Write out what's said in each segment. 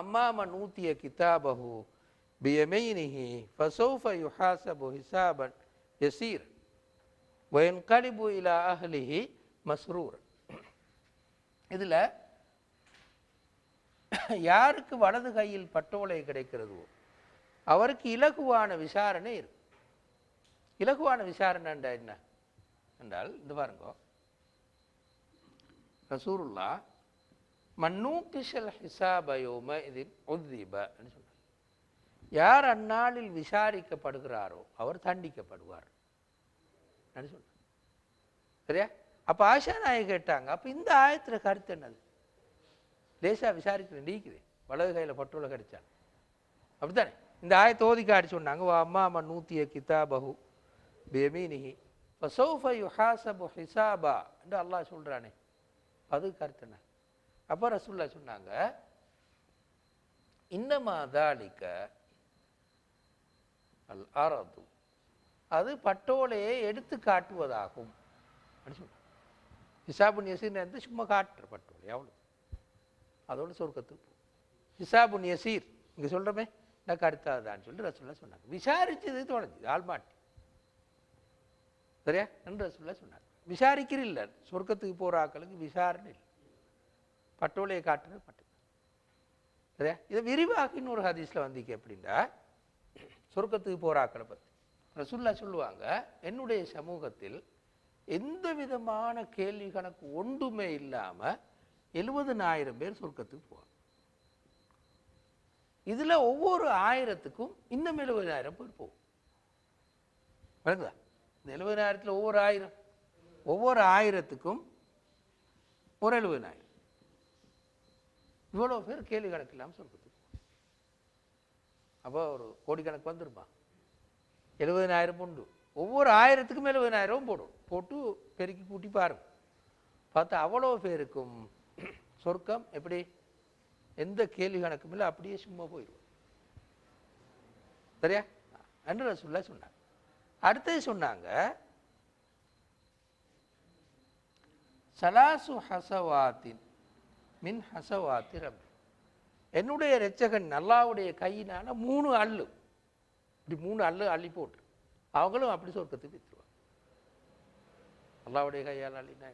அம்மா மன் ஊத்திய கிதாபஹு பியமைனிஹி ஃபசௌஃப யுஹாசபு ஹிசாபன் யசீர் வயன்கலிபு இலா அஹ்லிஹி மஸ்ரூர். இதுல யாருக்கு வலது கையில் பட்டோலை கிடைக்கிறதோ அவருக்கு இலகுவான விசாரணை இருக்கு. இலகுவான விசாரணை என்ன? என்றால் இந்த பாருங்க ரசூருல்லா மன்னூக்கிஷல் ஹிசாபயோம இது உத்தீபன்னு சொல்கிறார் யார் அந்நாளில் விசாரிக்கப்படுகிறாரோ அவர் தண்டிக்கப்படுவார் சொன்னார் சரியா? அப்போ ஆஷா நாயை கேட்டாங்க அப்போ இந்த ஆயத்தில் கருத்து என்னது? லேசாக விசாரிக்கிற நீக்குது வலது கையில் பட்டுள்ள கிடைச்சான். அப்படித்தானே? இந்த ஆயத்தை ஓதி அடிச்சு சொன்னாங்க வா அம்மா அம்மா நூத்திய கிதாபஹு பேமீனிஹி ஃபசௌஃப யுஹாசபு ஹிசாபா என்று அல்லாஹ் சொல்றானே. அது கருத்து என்ன? அப்போ ரசூல்லா சொன்னாங்க இன்னமா தாலிக்க அல் அரது அது பட்டோலையை எடுத்து காட்டுவதாகும். அப்படின்னு சொன்னாங்க. ஹிசாபுன் யசீர் வந்து சும்மா காட்டுற பட்டோலை எவ்வளோ அதோட சொர்க்கத்துக்கு ஹிசாபுன் யசீர் இங்கே சொல்கிறோமே நான் கருத்தாதான்னு சொல்லி ரசூல்லா சொன்னாங்க. விசாரிச்சது தொடங்குது ஆள்மாட்டி. சரியா? என்று ரசூல்லா சொன்னாங்க. விசாரிக்கிறீல்ல சொர்க்கத்துக்கு போகிற ஆக்களுக்கு விசாரணை இல்லை. பட்டோலையை காட்டுறது பட்டு. சரியா? இதை விரிவாக இன்னொரு ஹதீஸில் வந்திக்கு எப்படின்னா சொர்க்கத்துக்கு போகிற பற்றி ரசுல்லா சொல்லுவாங்க என்னுடைய சமூகத்தில் எந்த விதமான கேள்வி கணக்கு ஒன்றுமே இல்லாமல் எழுபதுனாயிரம் பேர் சொர்க்கத்துக்கு போவாங்க. இதில் ஒவ்வொரு ஆயிரத்துக்கும் இன்னும் எழுபதாயிரம் பேர் போகும். விளங்குதா இந்த எழுபதாயிரத்தில் ஒவ்வொரு ஆயிரம் ஒவ்வொரு ஆயிரத்துக்கும் ஒரு எழுபதாயிரம். இவ்வளோ பேர் கேள்வி கணக்கு இல்லாமல் அப்போ ஒரு கோடிக்கணக்கு வந்துருமா? எழுபதனாயிரம் உண்டு. ஒவ்வொரு ஆயிரத்துக்கும் எழுபதனாயிரம் போடும். போட்டு பெருக்கி கூட்டி பாருங்க பார்த்தா அவ்வளோ பேருக்கும் சொர்க்கம் எப்படி? எந்த கேள்வி கணக்கும் இல்லை அப்படியே சும்மா போயிடுவோம். சரியா? என்று ரசுல்லா சொன்னாங்க. அடுத்தது சொன்னாங்க சலாசு ஹசவாத்தின் மின் ஹசவாத்தி ரப்பி என்னுடைய இரட்சகன் நல்லாவுடைய கையினால் மூணு அள்ளு. இப்படி மூணு அள்ளு அள்ளி போட்டு. அவங்களும் அப்படி சொர்க்கத்துக்கு வித்துருவாங்க. அல்லாவுடைய கையால் அள்ளினா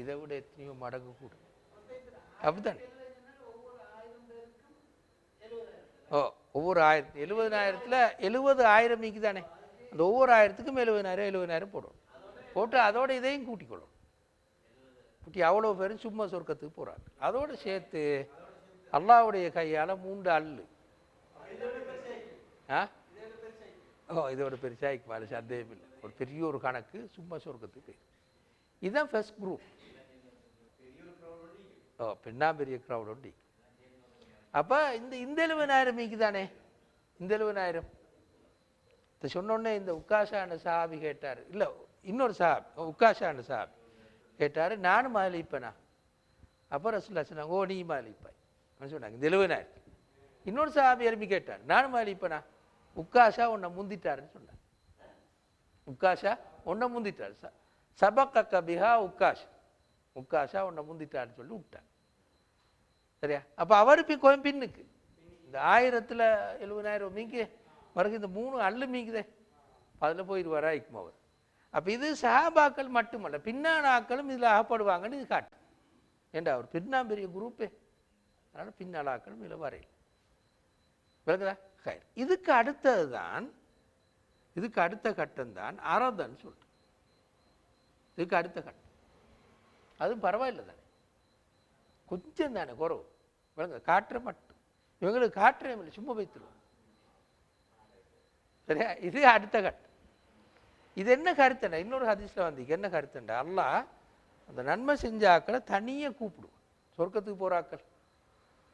இதை விட எத்தனையோ மடங்கு கூட அப்படித்தானே? ஓ ஒவ்வொரு ஆயிரத்தி எழுபதனாயிரத்தில் எழுபது ஆயிரம் மீக்கு தானே அந்த ஒவ்வொரு ஆயிரத்துக்கும் எழுபதனாயிரம் எழுபதனாயிரம் போடும் போட்டு அதோட இதையும் கூட்டிக்கொள்ளும் இப்படி அவ்வளோ பேரும் சும்மா சொர்க்கத்துக்கு போகிறாங்க அதோடு சேர்த்து அல்லாவுடைய கையால் மூண்டு அள்ளு ஆ? ஓ இதோட பெருசாய்க்கு மேலே சந்தேகம் இல்லை. ஒரு பெரிய ஒரு கணக்கு சும்மா சொர்க்கத்துக்கு இதுதான் ஃபர்ஸ்ட் குரூப் ஓ பெண்ணா பெரிய க்ரௌட் ஒண்டி அப்போ இந்த இந்த எழுபதாயிரம் மீக்கு தானே? இந்த எழுபதாயிரம் இதை சொன்னோடனே இந்த உக்காஷான சாபி கேட்டார். இல்லை இன்னொரு சாப் உக்காஷான சாபி கேட்டார் நானும் மாலிப்பேனா? அப்போ ரசுல்லா சொன்னாங்க ஓ நீ மாலிப்பாய். சொன்னாங்க இந்த இன்னொரு சாபி எருமி கேட்டார் நானும் மாலிப்பேனா? உக்காஷா உன்னை முந்திட்டாருன்னு சொன்னார். உக்காஷா உன்னை முந்திட்டார். ச சபக்க பிஹா உக்காஷ். உக்காஷா உன்னை முந்திட்டாருன்னு சொல்லி விட்டார். சரியா? அப்போ அவர் பி கொஞ்சம் பின்னுக்கு. இந்த ஆயிரத்தில் எழுபதாயிரம் மீங்கு மறுக்கு இந்த மூணு அள்ளு மீங்குதே அதில் போயிடுவாரா இக்கும் அப்போ இது சஹாபாக்கள் மட்டுமல்ல பின்னாளாக்களும் இதில் அகப்படுவாங்கன்னு இது காட்டு ஏண்டா அவர் பின்னா பெரிய குரூப்பே. அதனால் பின்னால் ஆக்களும் இதில் வரையில். விளக்குதா? ஹைர் இதுக்கு அடுத்தது தான் இதுக்கு அடுத்த கட்டம் தான் அரதன்னு சொல்லிட்டு. இதுக்கு அடுத்த கட்டம். அதுவும் பரவாயில்லை தானே. கொஞ்சம் தானே குறவு. விளங்க காற்று மட்டும். இவங்களுக்கு காற்றே இல்லை சும்மா வைத்துருவோம் சரியா? இது அடுத்த கட்டம். இது என்ன கருத்துண்டா இன்னொரு ஹதீஸில் வந்து என்ன கருத்துண்டா அல்லாஹ் அந்த நன்மை செஞ்ச ஆக்களை தனியாக கூப்பிடுவான் சொர்க்கத்துக்கு போகிற ஆக்கள்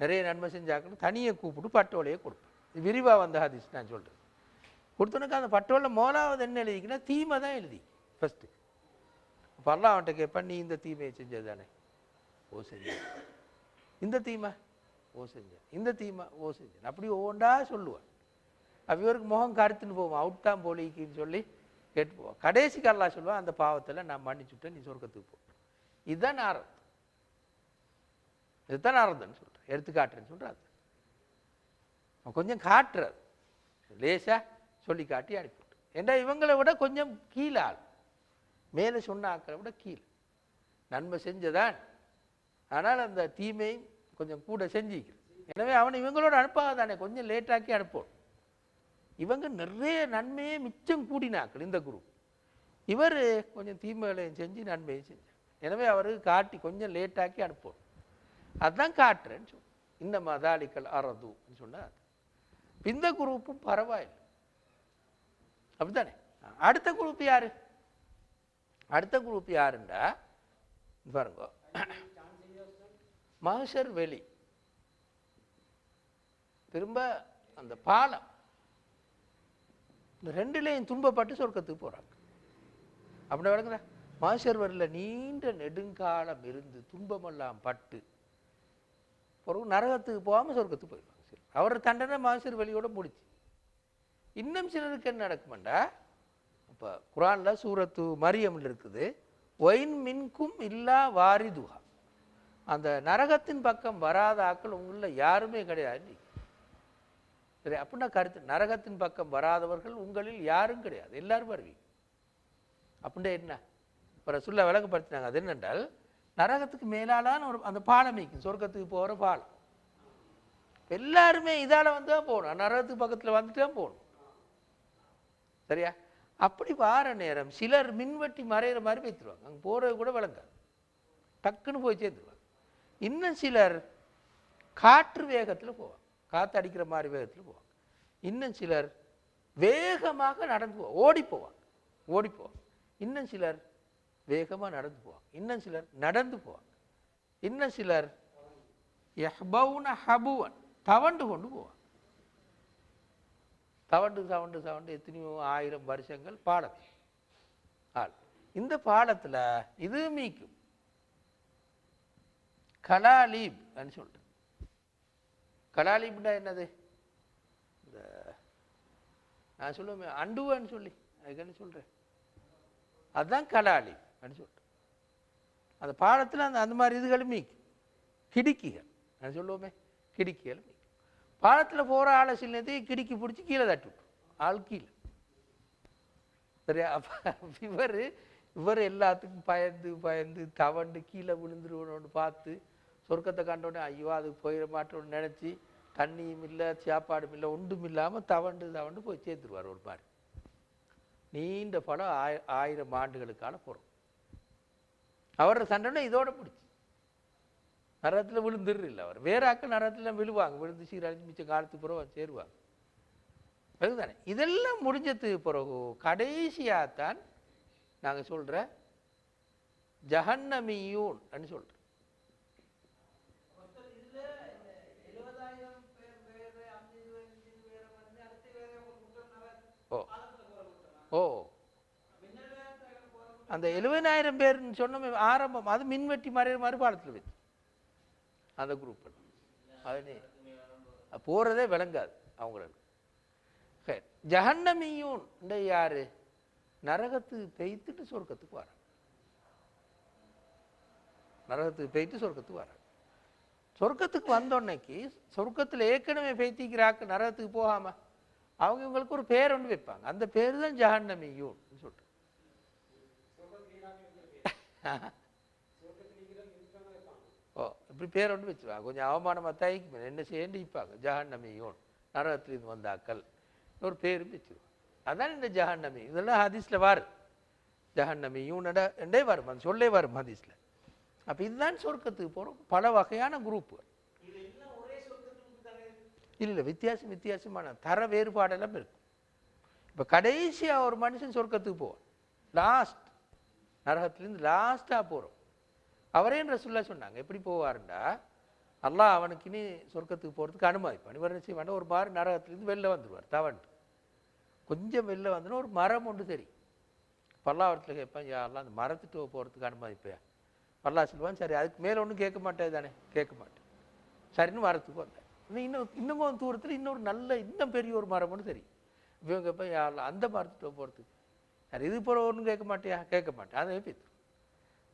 நிறைய நன்மை செஞ்ச ஆக்களை தனியாக கூப்பிட்டு பட்டோலையே கொடுப்பேன். இது விரிவாக வந்த ஹதீஸ் நான் சொல்கிறேன் கொடுத்தனுக்கு அந்த பட்டோலை மோலாவது என்ன எழுதிக்கினா தீமை தான் எழுதி. ஃபஸ்ட்டு அப்போ அல்லா அவன்கிட்ட கேட்பேன் நீ இந்த தீமையை செஞ்சது தானே? ஓ செஞ்ச இந்த தீமை? ஓ செஞ்சேன். இந்த தீமை? ஓ செஞ்சேன். அப்படி ஒவ்வொன்றா சொல்லுவான். அப்ப இவருக்கு முகம் கருத்துன்னு போவோம். அவுட் தான் போலிக்குன்னு சொல்லி கேட்டுப்போம் கடைசிக்கு அல்லாஹ் சொல்லுவான் அந்த பாவத்தில் நான் மன்னிச்சுட்டேன் நீ சொர்க்கத்துக்கு போ. இதுதான் ஆரம்பம் இதுதான் ஆரம்பம்னு சொல்கிறேன் எடுத்துக்காட்டுறேன்னு சொல்கிறேன் சொல்கிறாரு கொஞ்சம் காட்டுறது லேசாக சொல்லி காட்டி அனுப்பிவிட்டு ஏன்னா இவங்களை விட கொஞ்சம் கீழே ஆள் மேலே சொன்ன ஆக்களை விட கீழே. நன்மை செஞ்சதான். ஆனால் அந்த தீமையும் கொஞ்சம் கூட செஞ்சிக்கிறது எனவே அவனை இவங்களோட அனுப்பாதானே கொஞ்சம் லேட்டாக்கி அனுப்பணும் இவங்க நிறைய நன்மையை மிச்சம் கூடினாக்கள் இந்த குரு. இவர் கொஞ்சம் தீமைகளையும் செஞ்சு நன்மையும் செஞ்சார். எனவே அவருக்கு காட்டி கொஞ்சம் லேட்டாக்கி அனுப்பணும் அதுதான் காட்டுறேன்னு சொன்னோம் இந்த மதாலிக்கல் அரதுன்னு சொன்னார். இந்த குரூப்பும் பரவாயில்லை. அப்படித்தானே? அடுத்த குரூப் யாரு? அடுத்த குரூப் யாருண்டா? பாருங்க. மகசர் வெளி. திரும்ப அந்த பாலம். இந்த ரெண்டுலேயும் துன்பப்பட்டு சொர்க்கத்துக்கு போறாங்க. அப்படி வழங்குதா மாசர்வரில் நீண்ட நெடுங்காலம் இருந்து துன்பமெல்லாம் பட்டு பிறகு நரகத்துக்கு போகாம சொர்க்கத்துக்கு போயிடுவாங்க சரி அவர் தண்டனை மாசர் வழியோடு முடிச்சு இன்னும் சிலருக்கு என்ன நடக்குமெண்டா? இப்போ குரானில் சூரத்து மரியம்ல இருக்குது ஒயின் மின்கும் இல்லா வாரிதுகா. அந்த நரகத்தின் பக்கம் வராத ஆக்கள் உங்களில் யாருமே கிடையாது சரி அப்படின்னா கருத்து நரகத்தின் பக்கம் வராதவர்கள் உங்களில் யாரும் கிடையாது. எல்லாரும் வருவீங்க. அப்படின்னா என்ன? இப்போ ரசுல்லா விளக்கப்படுத்தினாங்க. அது என்னென்றால் நரகத்துக்கு மேலாலான ஒரு அந்த பாலம் இருக்கும் சொர்க்கத்துக்கு போகிற பாலம். எல்லாருமே இதால வந்து தான் போகணும். நரகத்துக்கு பக்கத்தில் வந்துட்டு தான் போகணும். சரியா? அப்படி வார நேரம் சிலர் மின்வெட்டி மறையிற மாதிரி வைத்துருவாங்க. அங்கே போகிறது கூட விளங்காது. டக்குன்னு போய் சேர்ந்துருவாங்க இன்னும் சிலர் காற்று வேகத்தில் போவாங்க. காற்று அடிக்கிற மாதிரி வேகத்தில் போவாங்க. இன்னும் சிலர் வேகமாக நடந்து போவாங்க ஓடி போவாங்க. ஓடி போவாங்க. இன்னும் சிலர் வேகமாக நடந்து போவாங்க. இன்னும் சிலர் நடந்து போவாங்க. இன்னும் சிலர் எஹபவுன ஹபுவன் தவண்டு கொண்டு போவாங்க. தவண்டு தவண்டு தவண்டு எத்தனையோ ஆயிரம் வருஷங்கள் பாடம் ஆள். இந்த பாடத்தில் இது மீக்கும். கலாலீப் சொல்லிட்டு கலாலிப்னா என்னது? இந்த நான் சொல்லுவேன் அண்டுவன்னு சொல்லி. அதுக்கு என்ன அதுதான் அதுதான் அப்படின்னு சொல்கிறேன் அந்த பாலத்தில் அந்த அந்த மாதிரி இதுகளும் மீக்கும் கிடுக்கிகள். நான் சொல்லுவோமே கிடுக்கிகள் மீக்கும் பாலத்துல போகிற ஆளை சில கிடுக்கி பிடிச்சி கீழே தட்டி விட்டுரும். ஆள் கீழே. சரியா? அப்போ இவர் இவர் எல்லாத்துக்கும் பயந்து பயந்து தவண்டு கீழே விழுந்துருவனோன்னு பார்த்து சொர்க்கத்தை கண்டோடனே ஐயோ அதுக்கு போயிட மாட்டோம்னு நினச்சி தண்ணியும் இல்லை சாப்பாடும் இல்லை ஒன்றும் இல்லாமல் தவண்டு தவண்டு போய் சேர்த்துருவார் ஒரு மாதிரி. நீண்ட படம் ஆய ஆயிரம் ஆண்டுகளுக்கான பொருள். அவரோட சண்டனை இதோட பிடிச்சி நரகத்தில் விழுந்துரு இல்லை அவர். வேற ஆக்கள் நரகத்தில் விழுவாங்க. விழுந்து சீரழிஞ்சு மிச்சம் காலத்துக்கு பிறகு சேருவாங்க அதுதானே. இதெல்லாம் முடிஞ்சதுக்கு பிறகு கடைசியாகத்தான் நாங்கள் சொல்கிற ஜஹன்னமியூன் அப்படின்னு சொல்கிறோம் அந்த எழுபதாயிரம் பேர்னு சொன்னோமே ஆரம்பம் அது மின்வெட்டி மறைய மறுபாலத்தில் வச்சு. அந்த குரூப் அது போகிறதே விளங்காது அவங்களுக்கு. சரி ஜஹன்னமியூன் இந்த யாரு? நரகத்துக்கு பெய்த்துட்டு சொர்க்கத்துக்கு வர நரகத்துக்கு பெய்த்து சொர்க்கத்துக்கு வர சொர்க்கத்துக்கு வந்தோன்னைக்கு சொர்க்கத்தில் ஏற்கனவே பெய்த்திக்கிறாக்கு நரகத்துக்கு போகாம அவங்க இவங்களுக்கு ஒரு பேர் ஒன்று வைப்பாங்க. அந்த பேர் தான் ஜஹன்னமியூன் சொல்லிட்டு ஓ இப்படி பேர் ஒன்று வச்சுருவாங்க கொஞ்சம் அவமானமாக தயக்கி என்ன செய்யண்டு இப்பாங்க. ஜஹன்னமியோன் நரகத்திலிருந்து வந்தாக்கள் ஒரு பேரும் வச்சுருவாங்க அதான் இந்த ஜஹன்னமி. இதெல்லாம் ஹதீஸில் வரும் ஜஹன்னமி யூனட என்றே வரும். அந்த சொல்லே வரும் ஹதீஸில். அப்போ இதுதான் சொர்க்கத்துக்கு போகிறோம் பல வகையான குரூப்பு இல்லை இல்லை வித்தியாசம் வித்தியாசமான தர வேறுபாடெல்லாம் இருக்கும். இப்போ கடைசியாக ஒரு மனுஷன் சொர்க்கத்துக்கு போவான். லாஸ்ட் நரகத்திலேருந்து லாஸ்ட்டாக போகிறோம் அவரே ரசுல்லா சொன்னாங்க எப்படி போவாருண்டா? அல்லாஹ் அவனுக்கு இனி சொர்க்கத்துக்கு போகிறதுக்கு அனுமதிப்பான். இவர் என்ன செய்வான் ஒரு மாதிரி நரகத்திலேருந்து வெளில வந்துடுவார் தவன்ட்டு கொஞ்சம் வெளில வந்தோன்னா ஒரு மரம் ஒன்று தெரியும் பல்லாவரத்தில் கேட்பான் யாரெல்லாம் அந்த மரத்துட்டு போகிறதுக்கு அனுமதிப்பேன் பல்லா சொல்லுவான் சரி அதுக்கு மேலே ஒன்றும் கேட்க மாட்டேன் தானே? கேட்க மாட்டேன். சரின்னு மரத்துக்கு வந்தேன். இன்னும் இன்னும் இன்னும் கொஞ்சம் தூரத்தில் இன்னொரு நல்ல இன்னும் பெரிய ஒரு மரம் ஒன்று தெரியும் இவங்க கேட்பேன் யாரெல்லாம் அந்த மரத்துட்டு போகிறதுக்கு சரி இது போகிறவர்னு ஒன்றும் கேட்க மாட்டியா? கேட்க மாட்டேன். அதை பேத்து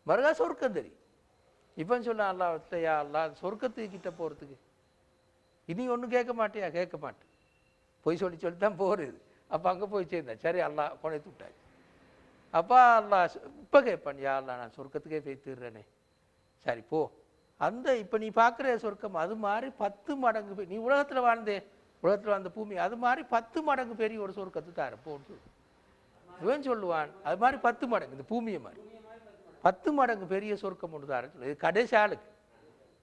மறுகா சொர்க்கம் தெரியும். இப்போ சொன்னான் அல்லா யா அல்லா சொர்க்கத்துக்கு கிட்ட போகிறதுக்கு இனி ஒன்றும் கேட்க மாட்டியா? கேட்க மாட்டேன். பொய் சொல்லி சொல்லி தான் போகிறது அப்போ அங்கே போய் சேர்ந்தேன். சரி அல்லாஹ் கொனைத்து விட்டாச்சு அப்பா அல்லா இப்போ கேட்பான் யா அல்லா நான் சொர்க்கத்துக்கே போய் தீர்றேனே. சரி போ. அந்த இப்போ நீ பார்க்குற சொர்க்கம் அது மாதிரி பத்து மடங்கு நீ உலகத்தில் வாழ்ந்தே உலகத்தில் வாழ்ந்த பூமி அது மாதிரி பத்து மடங்கு பெரிய ஒரு சொர்க்கத்தை தார சொல்லு. இவன் சொல்லுவான் அது மாதிரி பத்து மடங்கு இந்த பூமியை மாதிரி. பத்து மடங்கு பெரிய சொர்க்கம் ஒன்று தாரேன்னு சொல்லு இது கடைசி ஆளுக்கு.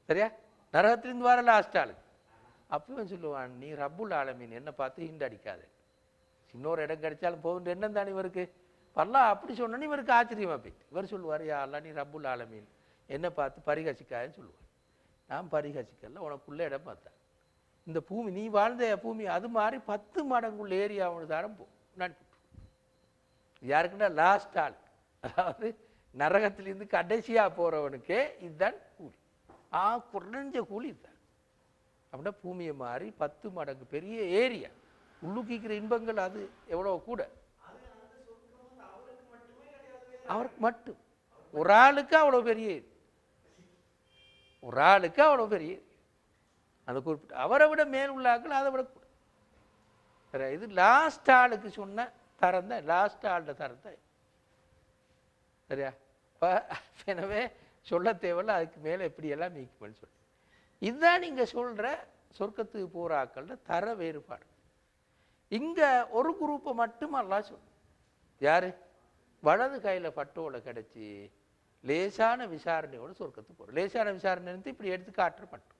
சரியா? நரகத்திலிருந்து வர லாஸ்ட் ஆளுக்கு. அப்போ இவன் சொல்லுவான் நீ ரப்புல் ஆலமீன் என்னை பார்த்து ஹிண்ட் அடிக்காத. இன்னொரு இடம் கிடைச்சாலும் போகுன்ற எண்ணம் தானே இவருக்கு. பல்லா அப்படி சொன்னோன்னு இவருக்கு ஆச்சரியமா போயிட்டு. இவர் சொல்லுவார் யா நீ ரப்புல் ஆலமீன். என்ன பார்த்து பரிகசிக்காதுன்னு சொல்லுவார். நான் பரிகசிக்கல உனக்குள்ள இடம் பார்த்தேன் இந்த பூமி நீ வாழ்ந்த பூமி அது மாதிரி பத்து மடங்குள்ள ஏரியா அவனு தரம் போ. நான் யாருக்குன்னா லாஸ்ட் ஆள். அதாவது நரகத்திலிருந்து கடைசியாக போகிறவனுக்கே இதுதான் கூலி. ஆ குறைஞ்ச கூலி இதுதான். அப்படின்னா பூமியை மாறி பத்து மடங்கு பெரிய ஏரியா. உள்ளுக்கிக்கிற இன்பங்கள் அது எவ்வளோ கூட. அவருக்கு மட்டும். ஒரு ஆளுக்கு அவ்வளோ பெரிய ஏரி. ஒரு ஆளுக்கு அவ்வளோ பெரிய அந்த குறிப்பிட்ட அவரை விட மேல் உள்ளாக்கள் அதை விட கூட. இது லாஸ்ட் ஆளுக்கு சொன்ன திறந்தேன் லாஸ்ட் ஆள்கிட்ட திறந்தேன் சரியா? எனவே சொல்ல தேவையில்ல அதுக்கு மேலே எப்படியெல்லாம் மீக்குமென்னு சொல்லி. இதுதான் நீங்கள் சொல்கிற சொர்க்கத்துக்கு போகிற தர வேறுபாடு. இங்கே ஒரு குரூப்பை மட்டும் அல்லாஹ் சொல். யாரு? வலது கையில் பட்டோலை கிடச்சி லேசான விசாரணையோடு சொர்க்கத்துக்கு போகிறோம் லேசான விசாரணை இப்படி எடுத்து காட்டுற பட்டோம்